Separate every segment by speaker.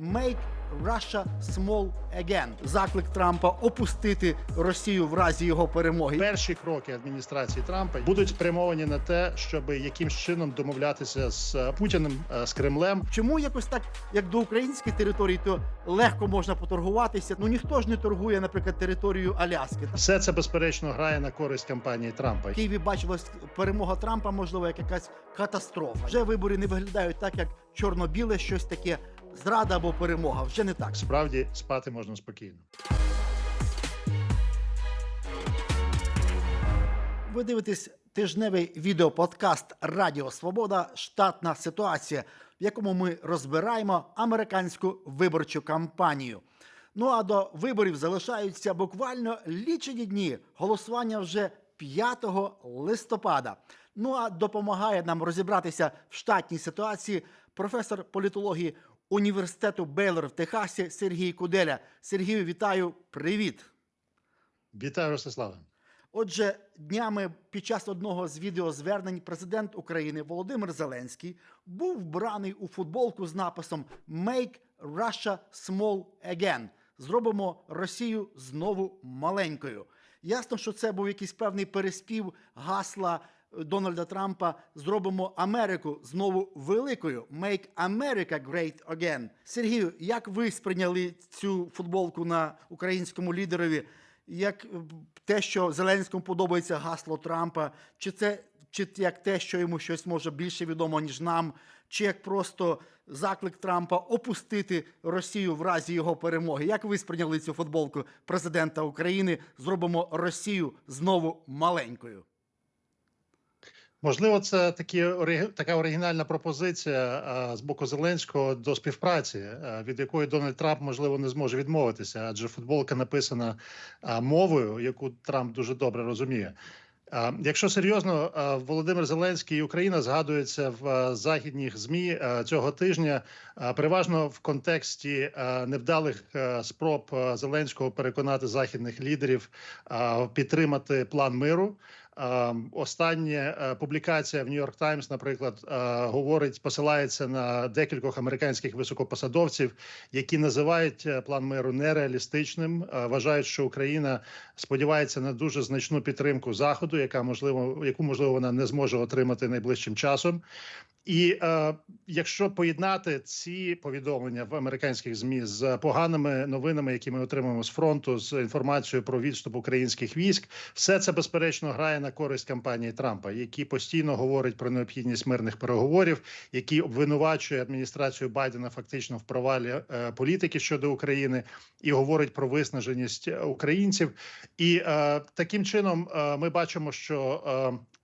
Speaker 1: «Make Russia Small Again». Заклик Трампа опустити Росію в разі його перемоги.
Speaker 2: Перші кроки адміністрації Трампа будуть спрямовані на те, щоб якимсь чином домовлятися з е, Путіним е, з Кремлем.
Speaker 1: Чому якось так, як до українських територій, то легко можна поторгуватися? Ну ніхто ж не торгує, наприклад, територію Аляски.
Speaker 2: Все це безперечно грає на користь кампанії Трампа.
Speaker 1: В Києві бачилась перемога Трампа, можливо, як якась катастрофа. Вже вибори не виглядають так, як чорно-біле, щось таке зрада або перемога. Вже не так.
Speaker 2: Справді спати можна спокійно.
Speaker 1: Ви дивитесь тижневий відеоподкаст Радіо Свобода Штатна ситуація, в якому ми розбираємо американську виборчу кампанію. Ну а до виборів залишаються буквально лічені дні. Голосування вже 5 листопада. Ну а допомагає нам розібратися в штатній ситуації професор політології університету Бейлор в Техасі Сергій Куделя. Сергію, вітаю! Привіт!
Speaker 2: Вітаю, Ростиславе.
Speaker 1: Отже, днями під час одного з відеозвернень президент України Володимир Зеленський був вбраний у футболку з написом «Make Russia Small Again» Зробимо Росію знову маленькою. Ясно, що це був якийсь певний переспів гасла Дональда Трампа Зробимо Америку знову великою. «Make America Great Again». Сергію, як ви сприйняли цю футболку на українському лідерові? як е, те, що Зеленському подобається гасло Трампа, чи це чи як те, що йому щось може більше відомо, ніж нам, чи як просто заклик Трампа опустити Росію в разі його перемоги? Як ви сприйняли цю футболку президента України? Зробимо Росію знову маленькою.
Speaker 2: Можливо, це такі така оригінальна пропозиція з боку Зеленського до співпраці, а, від якої Дональд Трамп можливо не зможе відмовитися, адже футболка написана мовою, яку Трамп дуже добре розуміє. Якщо серйозно, Володимир Зеленський і Україна згадуються в західніх змі цього тижня, а, переважно в контексті невдалих спроб Зеленського переконати західних лідерів підтримати план миру. Е, Остання е, публікація в Нью-Йорк Таймс, наприклад, е, говорить, посилається на декількох американських високопосадовців, які називають е, план миру нереалістичним. Вважають, що Україна сподівається на дуже значну підтримку заходу, яка можливо яку можливо вона не зможе отримати найближчим часом. І е, якщо поєднати ці повідомлення в американських змі з поганими новинами, які ми отримуємо з фронту, з інформацією про відступ українських військ, все це безперечно грає на користь кампанії Трампа, який постійно говорить про необхідність мирних переговорів, який обвинувачує адміністрацію Байдена фактично в провалі е, політики щодо України і говорить про виснаженість українців. І е, таким чином е, ми бачимо, що е,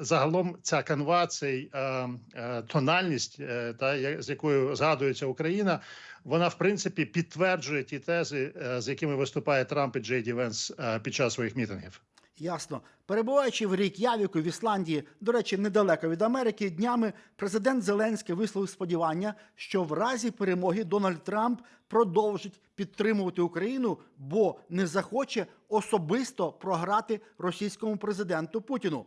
Speaker 2: загалом ця канва, цей е, е, тональність, е, та з якою згадується Україна, вона в принципі підтверджує ті тези, з якими виступає Трамп і Джей Ді Венс під час своїх мітингів.
Speaker 1: Ясно. Перебуваючи в Рейк'явіку в Ісландії, до речі, недалеко від Америки, днями президент Зеленський висловив сподівання, що в разі перемоги Дональд Трамп продовжить підтримувати Україну, бо не захоче особисто програти російському президенту Путіну.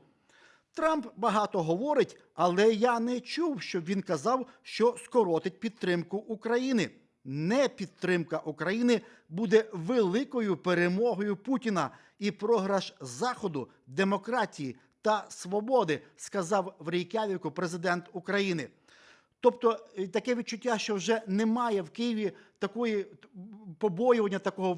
Speaker 1: Трамп багато говорить, але я не чув, щоб він казав, що скоротить підтримку України. Не підтримка України буде великою перемогою Путіна і програш Заходу, демократії та свободи, сказав в Рейкявіку президент України. Тобто е, таке відчуття, що вже немає в Києві такої побоювання, такого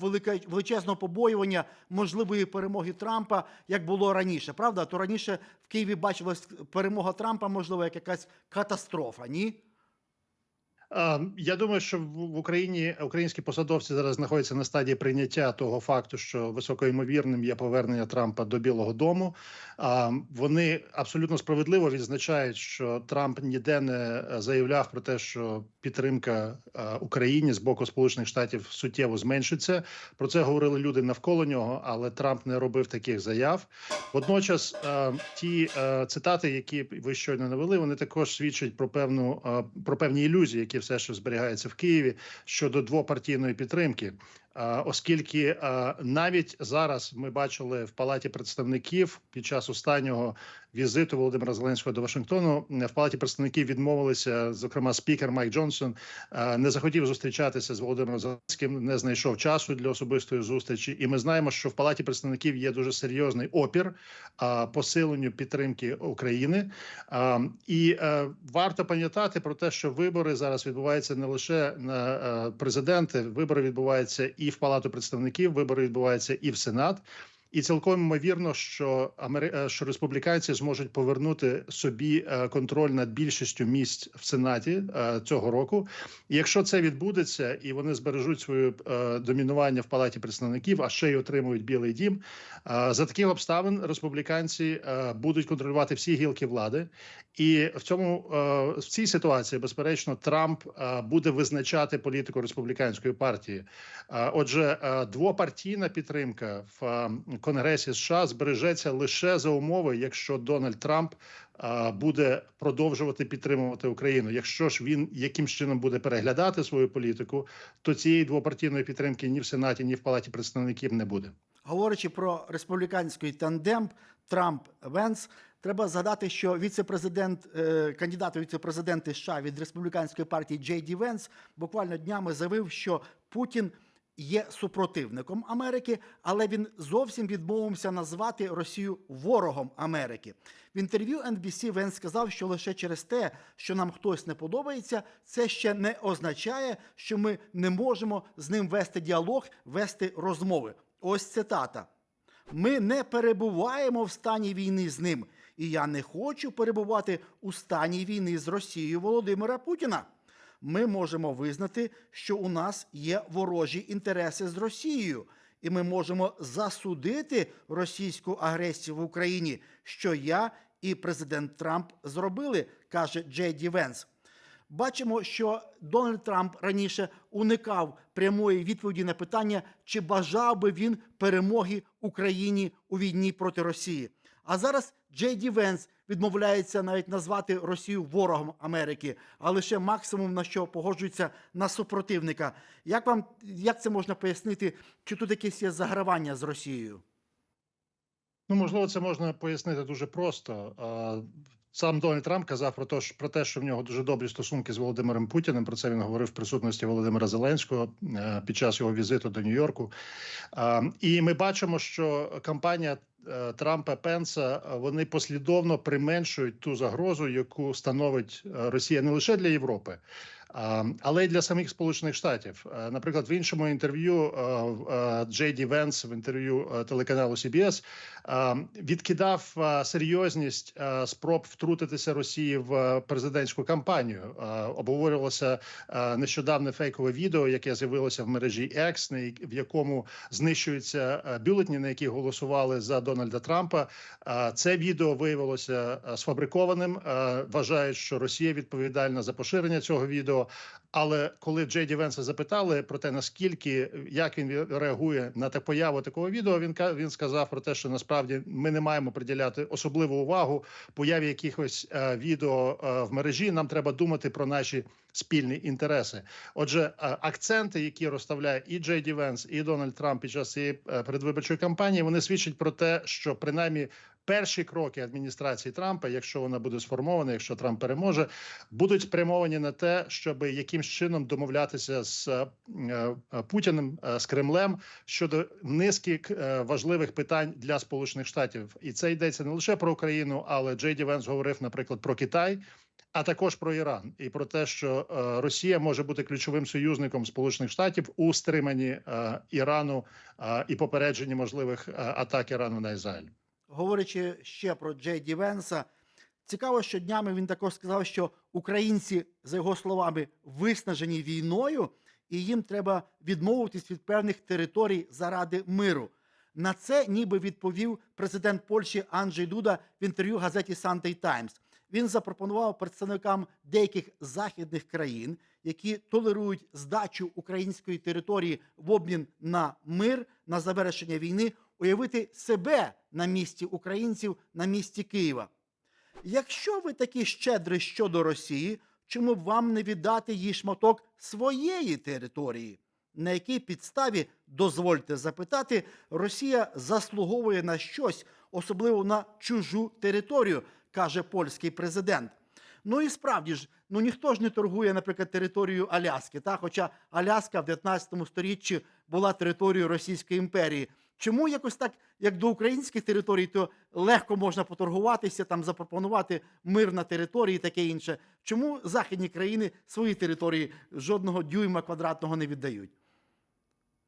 Speaker 1: величезного побоювання можливої перемоги Трампа, як було раніше. Правда? То раніше в Києві бачилась перемога Трампа, можливо, як якась катастрофа. Ні?
Speaker 2: Е, Я думаю, що в Україні українські посадовці зараз знаходяться на стадії прийняття того факту, що високоймовірним є повернення Трампа до Білого Дому. А, Вони абсолютно справедливо відзначають, що Трамп ніде не е, заявляв про те, що підтримка е, Україні з боку Сполучених Штатів суттєво зменшиться. Про це говорили люди навколо нього, але Трамп не робив таких заяв. Водночас, е, ті цитати, які ви щойно навели, вони також свідчать про певну про певні ілюзії, які все що зберігається в Києві щодо двопартійної підтримки. А, оскільки навіть зараз ми бачили в палаті представників під час останнього візиту Володимира Зеленського до Вашингтону е, в палаті представників відмовилися, зокрема, спікер Майк Джонсон е, не захотів зустрічатися з Володимиром Зеленським, не знайшов часу для особистої зустрічі. І ми знаємо, що в палаті представників є дуже серйозний опір посиленню підтримки України. І е, варто пам'ятати про те, що вибори зараз відбуваються не лише на е, президенти, вибори відбуваються і в палату представників, вибори відбуваються і в Сенат. І цілком ймовірно, що амери... е, що республіканці зможуть повернути собі е, контроль над більшістю місць в сенаті е, цього року. І якщо це відбудеться, і вони збережуть своє домінування в палаті представників, а ще й отримують білий дім. За таких обставин республіканці будуть контролювати всі гілки влади, і в цьому в цій ситуації, безперечно, Трамп буде визначати політику республіканської партії. Отже, двопартійна підтримка в Конгресі США збережеться лише за умови, якщо Дональд Трамп буде продовжувати підтримувати Україну. Якщо ж він якимсь чином буде переглядати свою політику, то цієї двопартійної підтримки ні в Сенаті, ні в Палаті представників не буде.
Speaker 1: Говорячи про республіканський тандем Трамп Венс, треба згадати, що віце-президент, е, кандидат у віце-президенти США від республіканської партії Джей Ді Венс буквально днями заявив, що Путін є супротивником Америки, але він зовсім відмовився назвати Росію ворогом Америки. В інтерв'ю NBC Венс сказав, що лише через те, що нам хтось не подобається, це ще не означає, що ми не можемо з ним вести діалог, вести розмови. Ось цитата. Ми не перебуваємо в стані війни з ним, і я не хочу перебувати у стані війни з Росією Володимира Путіна. Ми можемо визнати, що у нас є ворожі інтереси з Росією, і ми можемо засудити російську агресію в Україні, що я і президент Трамп зробили, каже Джей Ді Венс. Бачимо, що Дональд Трамп раніше уникав прямої відповіді на питання, чи бажав би він перемоги Україні у війні проти Росії. А зараз Джей Ді Венс відмовляється навіть назвати Росію ворогом Америки, а лише максимум на що погоджується на супротивника. Як вам як це можна пояснити? Чи тут якесь є загравання з Росією?
Speaker 2: Ну, можливо, це можна пояснити дуже просто. Сам Дональд Трамп казав про те, що про те, що в нього дуже добрі стосунки з Володимиром Путіним. Про це він говорив в присутності Володимира Зеленського е, під час його візиту до Нью-Йорку. І ми бачимо, що кампанія Трампа Пенса е, вони послідовно применшують ту загрозу, яку становить е, Росія не лише для Європи. Але й для самих Сполучених Штатів, Е, наприклад, в іншому інтерв'ю е, е, Джей Ді Венс в інтерв'ю телеканалу CBS відкидав серйозність спроб втрутитися Росії в президентську кампанію. Обговорювалося нещодавне фейкове відео, яке з'явилося в мережі X, в якому знищуються бюлетні, на які голосували за Дональда Трампа. Це відео виявилося сфабрикованим. Вважають, що Росія відповідальна за поширення цього відео. Але коли Джей Венса запитали про те, наскільки як він реагує на та появу такого відео, він він сказав про те, що насправді ми не маємо приділяти особливу увагу появі якихось е, відео е, в мережі. Нам треба думати про наші спільні інтереси. Отже, е, акценти, які розставляє і Джей Ді Венс, і Дональд Трамп під час цієї е, передвиборчої кампанії, вони свідчать про те, що принаймні. Перші кроки адміністрації Трампа, якщо вона буде сформована, якщо Трамп переможе, будуть спрямовані на те, щоб якимсь чином домовлятися з е, е, Путіним е, з Кремлем щодо низки важливих питань для Сполучених Штатів, і це йдеться не лише про Україну, але Джей Ді Венс говорив, наприклад, про Китай. А також про Іран і про те, що е, Росія може бути ключовим союзником Сполучених Штатів у стриманні е, Ірану е, і попередженні можливих е, атак Ірану на Ізраїль.
Speaker 1: Говорячи ще про Джей Ді Венса, цікаво, що днями він також сказав, що українці, за його словами, виснажені війною, і їм треба відмовитись від певних територій заради миру. На це ніби відповів президент Польщі Анджей Дуда в інтерв'ю газеті Sunday Times. Він запропонував представникам деяких західних країн, які толерують здачу української території в обмін на мир, на завершення війни, уявити себе на місці українців, на місці Києва. Якщо ви такі щедрі щодо Росії, чому б вам не віддати їй шматок своєї території? на якій підставі, дозвольте запитати, Росія заслуговує на щось, особливо на чужу територію, каже польський президент. Ну і справді ж, ну ніхто ж не торгує, наприклад, територією Аляски. Та? Хоча Аляска в 19 сторіччі була територією Російської імперії. Чому якось так, як до українських територій, то легко можна поторгуватися, там запропонувати мир на території таке інше? Чому західні країни свої території жодного дюйма квадратного не віддають?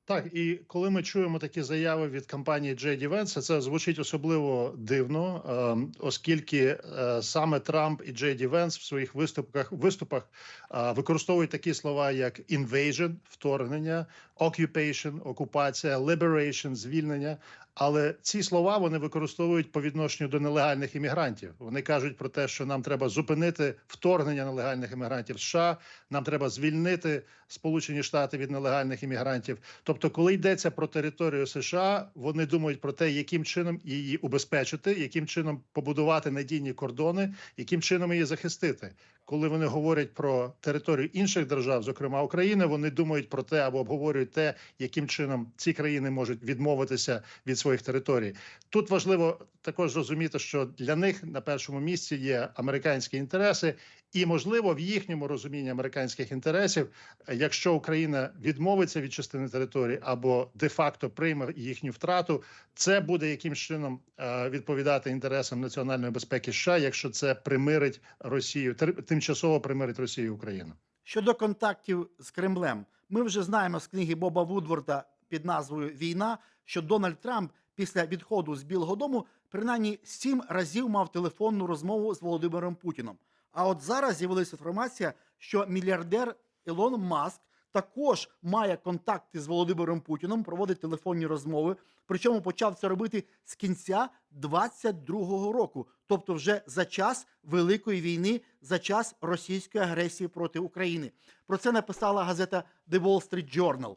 Speaker 2: Так, і коли ми чуємо такі заяви від компанії JD Vance, це звучить особливо дивно, ем, оскільки е, саме Трамп і JD Vance в своїх виступах виступах е, використовують такі слова, як invasion, вторгнення, occupation, окупація, liberation, звільнення. Але ці слова вони використовують по відношенню до нелегальних іммігрантів. Вони кажуть про те, що нам треба зупинити вторгнення нелегальних іммігрантів США. Нам треба звільнити Сполучені Штати від нелегальних іммігрантів. Тобто, коли йдеться про територію США, вони думають про те, яким чином її убезпечити, яким чином побудувати надійні кордони, яким чином її захистити. Коли вони говорять про територію інших держав, зокрема України, вони думають про те або обговорюють те, яким чином ці країни можуть відмовитися від своїх територій. Тут важливо також зрозуміти, що для них на першому місці є американські інтереси, і можливо в їхньому розумінні американських інтересів, якщо Україна відмовиться від частини території або де-факто прийме їхню втрату, це буде якимсь чином е, відповідати інтересам національної безпеки США, якщо це примирить Росію, тимчасово примирить Росію і Україну.
Speaker 1: Щодо контактів з Кремлем, ми вже знаємо з книги Боба Вудворда під назвою Війна, що Дональд Трамп після відходу з Білого Дому принаймні сім разів мав телефонну розмову з Володимиром Путіном. А от зараз з'явилася інформація, що мільярдер Ілон Маск також має контакти з Володимиром Путіном, проводить телефонні розмови. Причому почав це робити з кінця 22-го року, тобто вже за час Великої війни, за час російської агресії проти України. Про це написала газета The Wall Street Journal.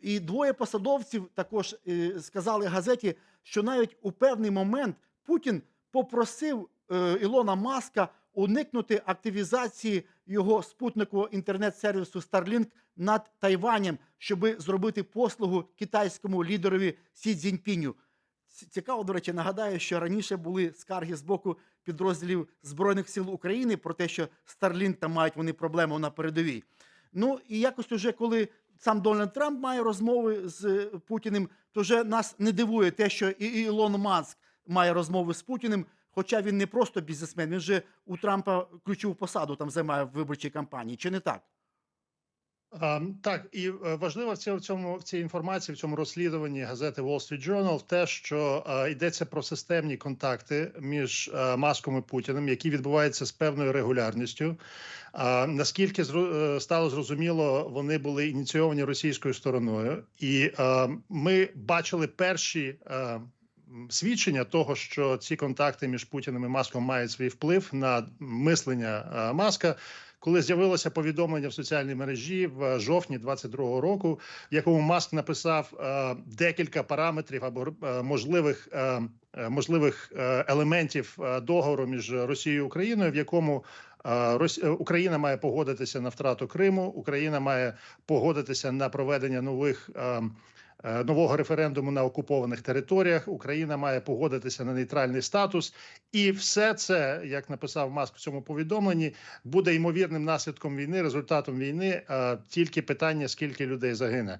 Speaker 1: І двоє посадовців також е, сказали газеті, що навіть у певний момент Путін попросив е, Ілона Маска уникнути активізації його спутникового інтернет-сервісу Starlink над Тайванем, щоб зробити послугу китайському лідерові Сі Цзіньпіню. Цікаво, до речі, нагадаю, що раніше були скарги з боку підрозділів Збройних сил України про те, що Starlink там мають вони проблему на передовій. Ну і якось уже коли сам Дональд Трамп має розмови з е, Путіним, то вже нас не дивує те, що і Ілон Маск має розмови з Путіним. Хоча він не просто бізнесмен, він же у Трампа ключову посаду там займає в виборчій кампанії, чи не так?
Speaker 2: А, так, і е, важливо в цьому, в цій інформації, в цьому розслідуванні газети Wall Street Journal те, що е, йдеться про системні контакти між е, Маском і Путіним, які відбуваються з певною регулярністю. Наскільки зру- стало зрозуміло, вони були ініційовані російською стороною, і ми бачили перші. Свідчення того, що ці контакти між Путіним і Маском мають свій вплив на мислення е, Маска, коли з'явилося повідомлення в соціальній мережі в жовтні 22-го року, в якому Маск написав е, декілька параметрів або е, можливих можливих елементів договору між Росією і Україною, в якому е, Україна має погодитися на втрату Криму, Україна має погодитися на проведення нових. е, е, Нового референдуму на окупованих територіях Україна має погодитися на нейтральний статус, і все це, як написав Маск в цьому повідомленні, буде ймовірним наслідком війни, результатом війни. е, Тільки питання, скільки людей загине.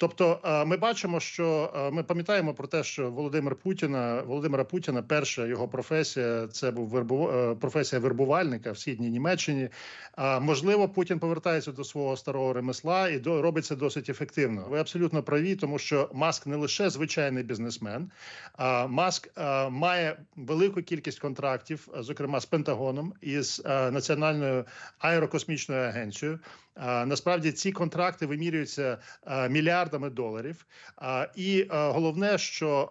Speaker 2: Тобто, е, ми бачимо, що е, ми пам'ятаємо про те, що Володимир Путіна, Володимира Путіна, перша його професія це був вербу, е, професія вербувальника в східній Німеччині. А можливо, Путін повертається до свого старого ремесла і до робить це досить ефективно. Ви абсолютно праві, тому що Маск не лише звичайний бізнесмен, а Маск має велику кількість контрактів, зокрема з Пентагоном і з національною аерокосмічною агенцією. Насправді ці контракти вимірюються мільярдами доларів. І головне, що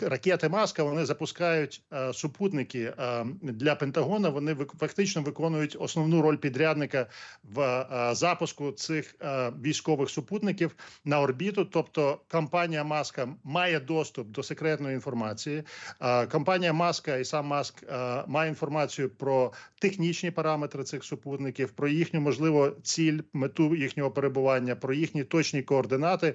Speaker 2: ракети Маска вони запускають супутники для Пентагона. Вони фактично виконують основну роль підрядника в запуску цих військових супутників на орбіту. Тобто компанія Маска має доступ до секретної інформації. Компанія Маска і сам Маск має інформацію про технічні параметри цих супутників, про їхню можливо ціль ціль, мету їхнього перебування, про їхні точні координати.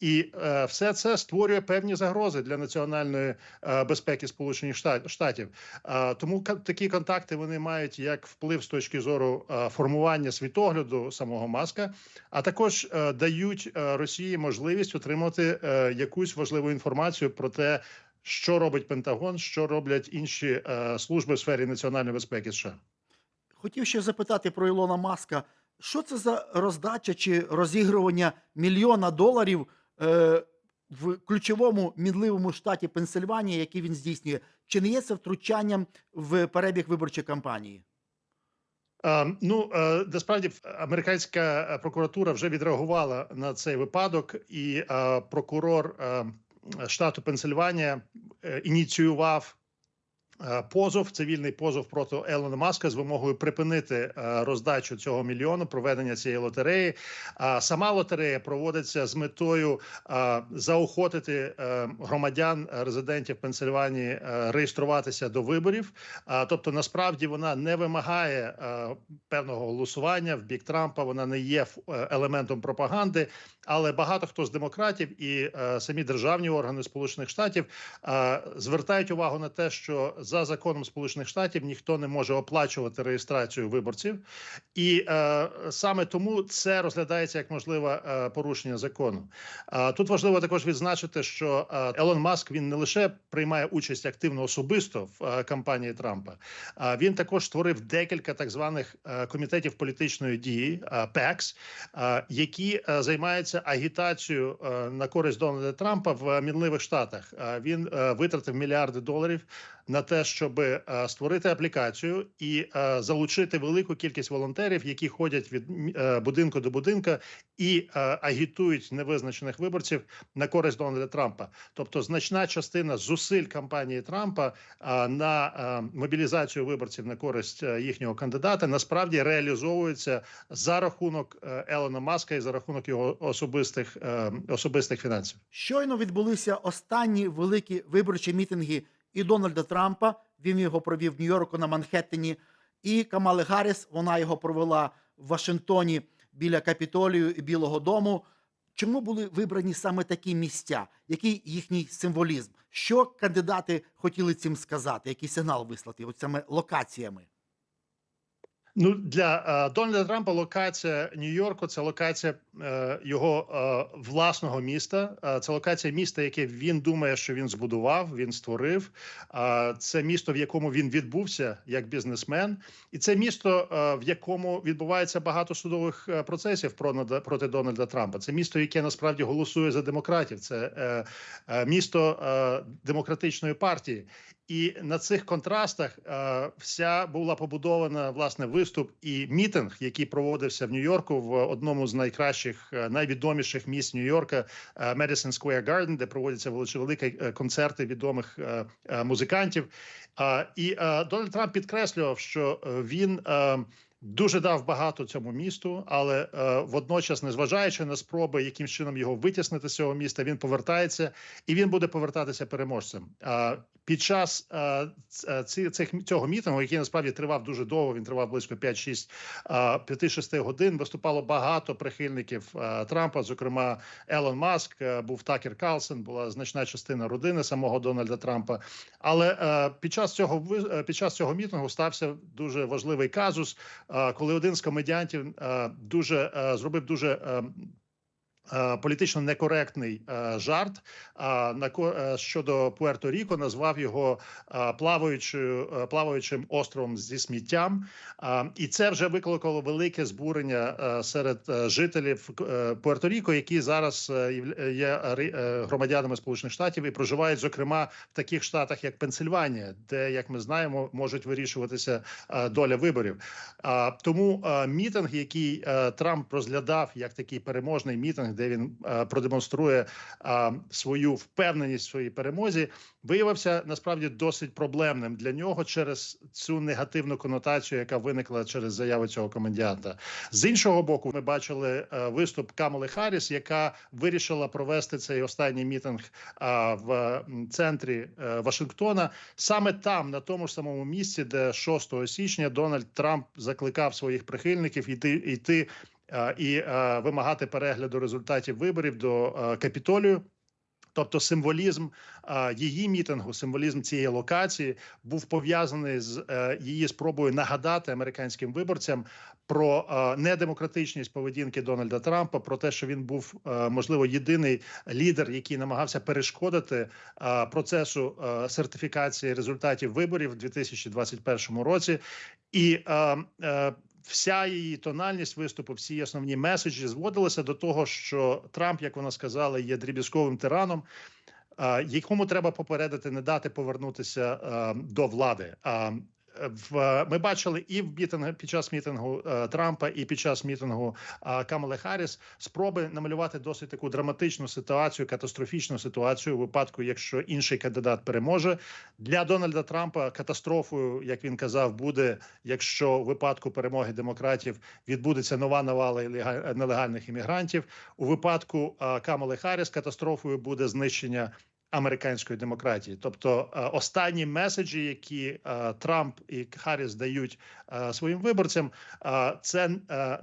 Speaker 2: І е, все це створює певні загрози для національної е, безпеки Сполучених Штат- Штатів. Е, тому такі контакти вони мають як вплив з точки зору е, формування світогляду самого Маска, а також е, дають е, Росії можливість отримати е, якусь важливу інформацію про те, що робить Пентагон, що роблять інші е, служби в сфері національної безпеки США.
Speaker 1: Хотів ще запитати про Ілона Маска. Що це за роздача чи розігрування мільйона доларів е, в ключовому мінливому штаті Пенсильванія, який він здійснює? Чи не є це втручанням в перебіг виборчої кампанії?
Speaker 2: Е, Ну е, насправді в- американська е, прокуратура вже відреагувала на цей випадок, і е, прокурор е, штату Пенсильванія е, ініціював. Е, Позов, цивільний позов проти Елона Маска з вимогою припинити е, роздачу цього мільйону, проведення цієї лотереї. А сама лотерея проводиться з метою е, заохотити е, громадян е, резидентів Пенсильванії е, реєструватися до виборів. Тобто, насправді вона не вимагає е, певного голосування в бік Трампа. Вона не є е, елементом пропаганди, але багато хто з демократів і е, самі державні органи Сполучених Штатів е, звертають увагу на те, що за законом Сполучених Штатів ніхто не може оплачувати реєстрацію виборців, і е, саме тому це розглядається як можливе е, порушення закону. А, Тут важливо також відзначити, що е, Елон Маск він не лише приймає участь активно особисто в е, кампанії Трампа, а він також створив декілька так званих е, комітетів політичної дії е, PACs, е, які е, займаються агітацією е, на користь Дональда Трампа в мінливих штатах. Е, Він е, витратив мільярди доларів на те, щоб е, створити аплікацію і е, залучити велику кількість волонтерів, які ходять від е, будинку до будинка і агітують невизначених виборців на користь Дональда Трампа. Тобто, значна частина зусиль кампанії Трампа на мобілізацію виборців на користь їхнього кандидата насправді реалізовується за рахунок Елона Маска і за рахунок його особистих особистих фінансів.
Speaker 1: Щойно відбулися останні великі виборчі мітинги і Дональда Трампа. Він його провів в Нью-Йорку на Манхеттені, і Камали Гарріс. Вона його провела в Вашингтоні біля Капітолію і Білого Дому. Чому були вибрані саме такі місця? Який їхній символізм? Що кандидати хотіли цим сказати? Який сигнал вислати? От саме локаціями?
Speaker 2: Ну для е, Дональда Трампа локація Нью-Йорку це локація е, його е, власного міста. Е, це локація міста, яке він думає, що він збудував, він створив. Е, це місто, в якому він відбувся як бізнесмен, і це місто, е, в якому відбувається багато судових е, процесів про проти Дональда Трампа. Це місто, яке насправді голосує за демократів. Це е, е, місто е, демократичної партії. І на цих контрастах е, вся була побудована власне виступ і мітинг, який проводився в Нью-Йорку в одному з найкращих, е, найвідоміших місць Нью-Йорка е, Madison Square Garden, де проводяться великі е, концерти відомих е, е, музикантів. Е, І е, Дональд Трамп підкреслював, що е, він. е, Дуже дав багато цьому місту, але е, водночас, незважаючи на спроби, яким чином його витіснити з цього міста, він повертається і він буде повертатися переможцем. А під час е, ці- цих цього мітингу, який насправді тривав дуже довго, він тривав близько 5-6 е, 5-6 годин. Виступало багато прихильників е, Трампа. Зокрема, Елон Маск е, був Такер Карлсон, була значна частина родини самого Дональда Трампа. Але е, під час цього е, під час цього мітингу стався дуже важливий казус, е, коли один з комедіантів е, дуже е, зробив дуже. Е, Політично некоректний е, жарт е, щодо Пуерто-Ріко назвав його плаваючою плаваючим островом зі сміттям, і це вже викликало велике збурення серед жителів е, Пуерто-Ріко, які зараз є громадянами Сполучених Штатів і проживають, зокрема, в таких штатах, як Пенсильванія, де, як ми знаємо, можуть вирішуватися доля виборів. Тому мітинг, який Трамп розглядав як такий переможний мітинг, де він е, продемонструє е, свою впевненість в своїй перемозі, виявився насправді досить проблемним для нього через цю негативну конотацію, яка виникла через заяви цього комендіанта. З іншого боку, ми бачили е, виступ Камали Харріс, яка вирішила провести цей останній мітинг в центрі Вашингтона, саме там, на тому ж самому місці, де 6 січня Дональд Трамп закликав своїх прихильників йти йти і е, вимагати перегляду результатів виборів до е, капітолію. Тобто символізм е, її мітингу, символізм цієї локації був пов'язаний з е, її спробою нагадати американським виборцям про е, недемократичність поведінки Дональда Трампа, про те, що він був е, можливо єдиний лідер, який намагався перешкодити е, процесу е, сертифікації результатів виборів у 2021 році, і е, е, вся її тональність виступу, всі основні меседжі зводилися до того, що Трамп, як вона сказала, є дріб'язковим тираном. е, Якому треба попередити, не дати повернутися е, до влади. В ми бачили і в мітингу під час мітингу е, Трампа, і під час мітингу е, Камали Харріс спроби намалювати досить таку драматичну ситуацію, катастрофічну ситуацію у випадку, якщо інший кандидат переможе для Дональда Трампа. Катастрофою, як він казав, буде якщо в випадку перемоги демократів відбудеться нова навала нелегальних іммігрантів. У випадку е, Камали Харріс катастрофою буде знищення американської демократії. Тобто е, останні меседжі, які е, Трамп і Харріс дають е, своїм виборцям, це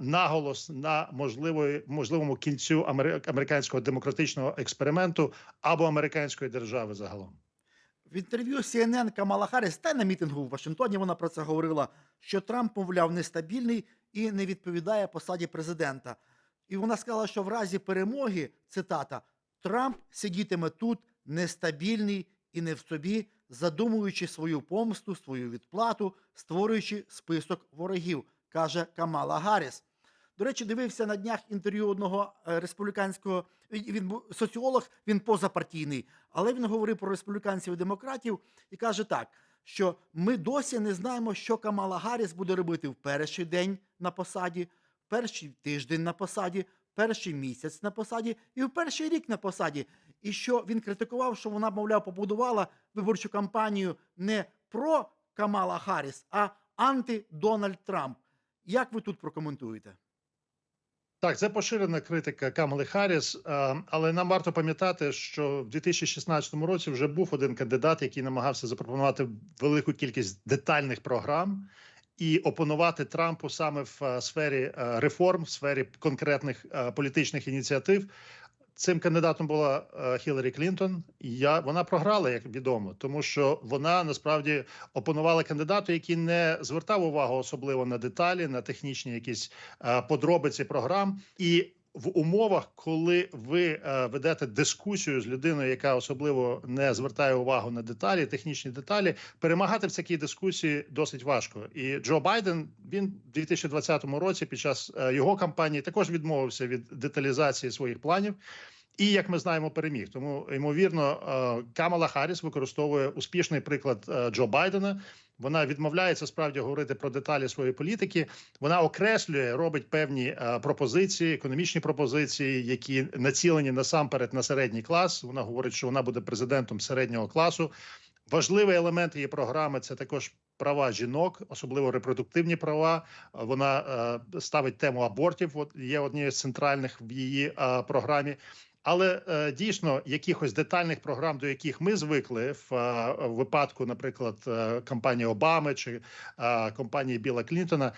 Speaker 2: наголос на можливої можливому кінцю американського демократичного експерименту або американської держави загалом.
Speaker 1: В інтерв'ю CNN Камала Харріс та на мітингу в Вашингтоні вона про це говорила, що Трамп, мовляв, нестабільний і не відповідає посаді президента. І вона сказала, що в разі перемоги, цитата, Трамп сидітиме тут нестабільний і не в собі, задумуючи свою помсту, свою відплату, створюючи список ворогів, каже Камала Гарріс. До речі, дивився на днях інтерв'ю одного е, республіканського він соціолог, він позапартійний, але він говорив про республіканців і демократів і каже так, що ми досі не знаємо, що Камала Гарріс буде робити в перший день на посаді, в перший тиждень на посаді, перший місяць на посаді і в перший рік на посаді. І що він критикував, що вона, мовляв, побудувала виборчу кампанію не про Камала Харріс, а анти-Дональд Трамп. Як ви тут прокоментуєте?
Speaker 2: Так, це поширена критика Камали Харріс, е, але нам варто пам'ятати, що в 2016 році вже був один кандидат, який намагався запропонувати велику кількість детальних програм і опонувати Трампу саме в е, сфері е, реформ, в сфері конкретних політичних ініціатив. Цим кандидатом була е, Хіларі Клінтон. Я вона програла, як відомо, тому що вона насправді опонувала кандидату, який не звертав увагу особливо на деталі, на технічні якісь е, подробиці програм. І в умовах, коли ви е, ведете дискусію з людиною, яка особливо не звертає увагу на деталі, технічні деталі, перемагати в такій дискусії досить важко. І Джо Байден він в 2020 році, під час е, його кампанії, також відмовився від деталізації своїх планів. І як ми знаємо, переміг. Тому ймовірно, е, Камала Харріс використовує успішний приклад Джо Байдена. Вона відмовляється справді говорити про деталі своєї політики. Вона окреслює, робить певні е, пропозиції, економічні пропозиції, які націлені насамперед на середній клас. Вона говорить, що вона буде президентом середнього класу. Важливий елемент її програми це також права жінок, особливо репродуктивні права. Вона е, ставить тему абортів. От є однією з центральних в її е, програмі. Але е, дійсно якихось детальних програм, до яких ми звикли в, е, випадку, наприклад, е, кампанії Обами чи кампанії Біла Клінтона,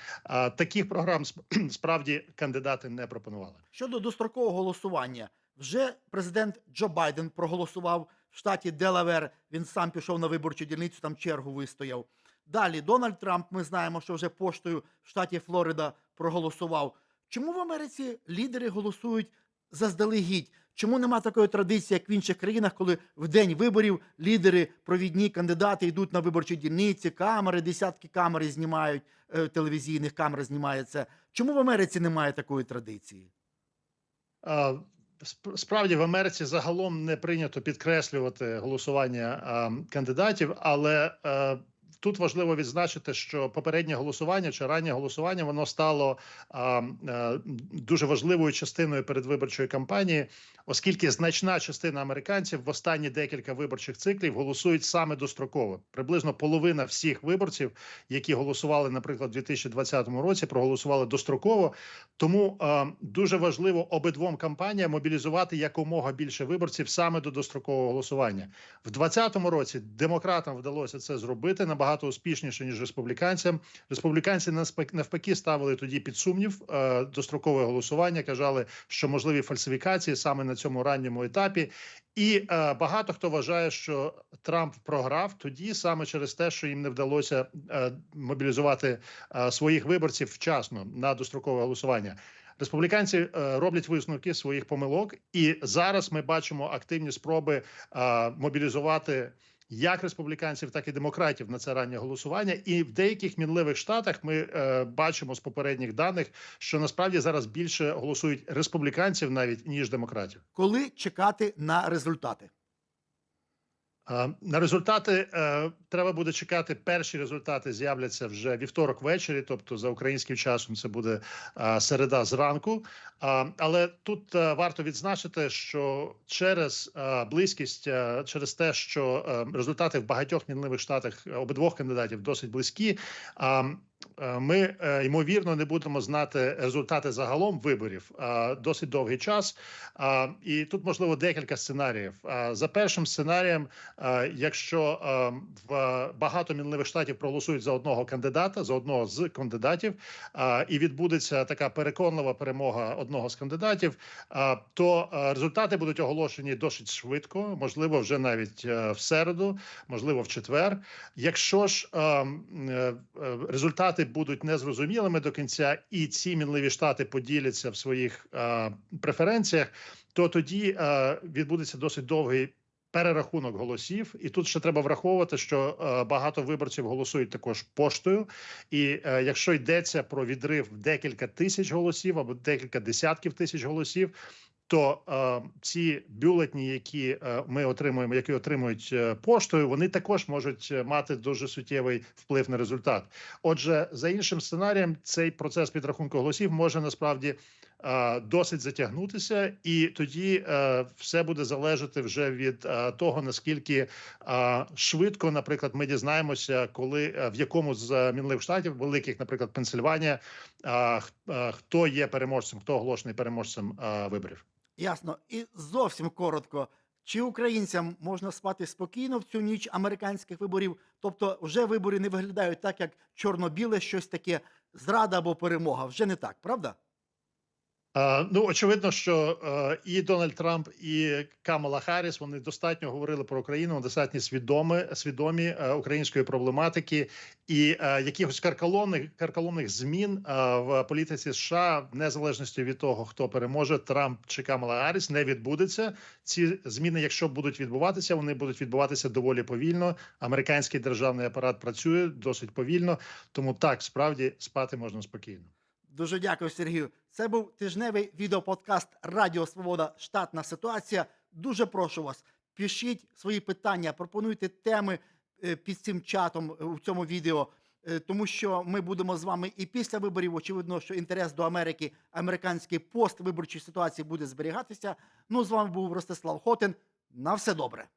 Speaker 2: таких програм сп- справді кандидати не пропонували.
Speaker 1: Щодо дострокового голосування, вже президент Джо Байден проголосував в штаті Делавер. Він сам пішов на виборчу дільницю, там чергу вистояв. Далі Дональд Трамп, ми знаємо, що вже поштою в штаті Флорида проголосував. Чому в Америці лідери голосують заздалегідь? Чому нема такої традиції, як в інших країнах, коли в день виборів лідери, провідні кандидати йдуть на виборчі дільниці, камери, десятки камер знімають, е, телевізійних камер знімається. Чому в Америці немає такої традиції?
Speaker 2: А, Справді в Америці загалом не прийнято підкреслювати голосування а, кандидатів, але е, тут важливо відзначити, що попереднє голосування чи раннє голосування воно стало а, е, дуже важливою частиною передвиборчої кампанії, оскільки значна частина американців в останні декілька виборчих циклів голосують саме достроково. Приблизно половина всіх виборців, які голосували, наприклад, у 2020 році, проголосували достроково. Тому е, дуже важливо обидвом кампаніям мобілізувати якомога більше виборців саме до дострокового голосування. В 2020 році демократам вдалося це зробити набагато набагато успішніше ніж республіканцям. Республіканці навпаки ставили тоді під сумнів е, дострокове голосування. Казали, що можливі фальсифікації саме на цьому ранньому етапі. І е, багато хто вважає, що Трамп програв тоді саме через те, що їм не вдалося е, мобілізувати е, своїх виборців вчасно на дострокове голосування. Республіканці е, роблять висновки своїх помилок, і зараз ми бачимо активні спроби е, мобілізувати як республіканців, так і демократів на це раннє голосування. І в деяких мінливих штатах ми е, бачимо з попередніх даних, що насправді зараз більше голосують республіканців навіть ніж демократів.
Speaker 1: Коли чекати на результати?
Speaker 2: На результати е, треба буде чекати. Перші результати з'являться вже вівторок ввечері, тобто за українським часом це буде середа зранку. Але тут е, варто відзначити, що через е, близькість, через те, що результати в багатьох мінливих штатах обидвох кандидатів досить близькі. Е, Ми е, ймовірно не будемо знати результати загалом виборів е, досить довгий час. І тут можливо декілька сценаріїв. За першим сценарієм, якщо в багато мінливих штатів проголосують за одного кандидата, за одного з кандидатів, і відбудеться така переконлива перемога одного з кандидатів, то результати будуть оголошені досить швидко, можливо, вже навіть в середу, можливо, в четвер. Якщо ж е, результати будуть незрозумілими до кінця, і ці мінливі штати поділяться в своїх е, преференціях, то тоді е, відбудеться досить довгий. Перерахунок голосів, і тут ще треба враховувати, що е, багато виборців голосують також поштою. І е, якщо йдеться про відрив в декілька тисяч голосів або декілька десятків тисяч голосів, то е, ці бюлетні, які е, ми отримуємо, які отримують е, поштою, вони також можуть е, мати дуже суттєвий вплив на результат. Отже, за іншим сценарієм, цей процес підрахунку голосів може насправді е, досить затягнутися, і тоді е, все буде залежати вже від е, того наскільки е, швидко, наприклад, ми дізнаємося, коли е, в якому з мінливих штатів великих, наприклад, Пенсильванія, е, е, хто є переможцем, хто оголошений переможцем е, виборів.
Speaker 1: Ясно. І зовсім коротко. Чи українцям можна спати спокійно в цю ніч американських виборів? Тобто, вже вибори не виглядають так, як чорно-біле, щось таке зрада або перемога. Вже не так, правда?
Speaker 2: Е, Ну, очевидно, що е, і Дональд Трамп, і Камала Харріс вони достатньо говорили про Україну, вони достатньо свідомі, свідомі е, української проблематики і якихось карколомних карколомних змін в політиці США, в незалежності від того, хто переможе, Трамп чи Камала Харріс, не відбудеться. Ці зміни, якщо будуть відбуватися, вони будуть відбуватися доволі повільно. Американський державний апарат працює досить повільно, тому так справді спати можна спокійно.
Speaker 1: Дуже дякую, Сергію. Це був тижневий відеоподкаст Радіо Свобода Штатна ситуація. Дуже прошу вас, пишіть свої питання, пропонуйте теми е, під цим чатом е, у цьому відео, е, тому що ми будемо з вами і після виборів. Очевидно, що інтерес до Америки, американський пост виборчої ситуації буде зберігатися. Ну, з вами був Ростислав Хотин. На все добре.